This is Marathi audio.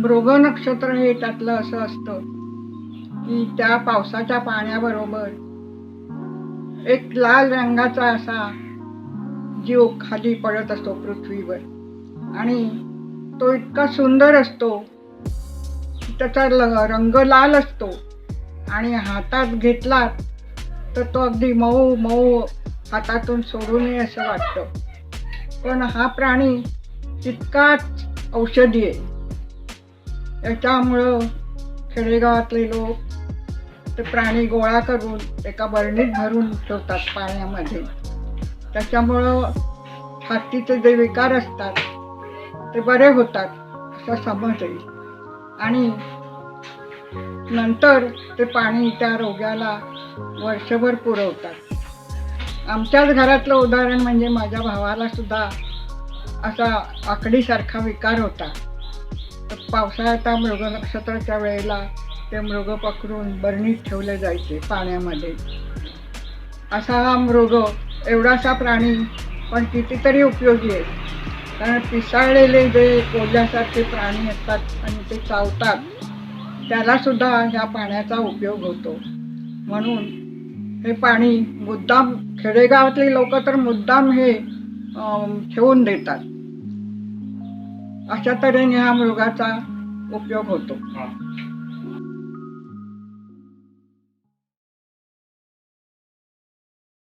मृग नक्षत्र हे त्यातलं असं असतं की त्या पावसाच्या पाण्याबरोबर एक लाल रंगाचा असा जीव खाली पडत असतो पृथ्वीवर. आणि तो इतका सुंदर असतो त्याचा ल- रंग लाल असतो. आणि हातात घेतला तर तो अगदी मऊ मऊ हातातून सोडू नये असं वाटतं. पण हा प्राणी तितकाच औषधी आहे. याच्यामुळं खेडेगावातले लोक ते प्राणी गोळा करून एका बरणीत भरून ठेवतात पाण्यामध्ये. त्याच्यामुळं छातीचे जे विकार असतात ते बरे होतात असं समज येईल आणि नंतर ते पाणी त्या रोग्याला वर्षभर पुरवतात. आमच्याच घरातलं उदाहरण म्हणजे माझ्या भावाला सुद्धा असा आकडीसारखा विकार होता. तर पावसाळ्याच्या मृग नक्षत्राच्या वेळेला ते मृग पकडून बरणीत ठेवले जायचे पाण्यामध्ये. असा हा मृग एवढासा प्राणी पण कितीतरी उपयोगी आहे. कारण पिसाळलेले जे कोल्ह्यासारखे प्राणी असतात आणि ते चावतात त्यालासुद्धा ह्या पाण्याचा उपयोग होतो. म्हणून हे पाणी मुद्दाम खेडेगावातली लोक तर मुद्दाम हे ठेवून देतात. अशा तऱ्हेने ह्या मृगाचा उपयोग होतो हा.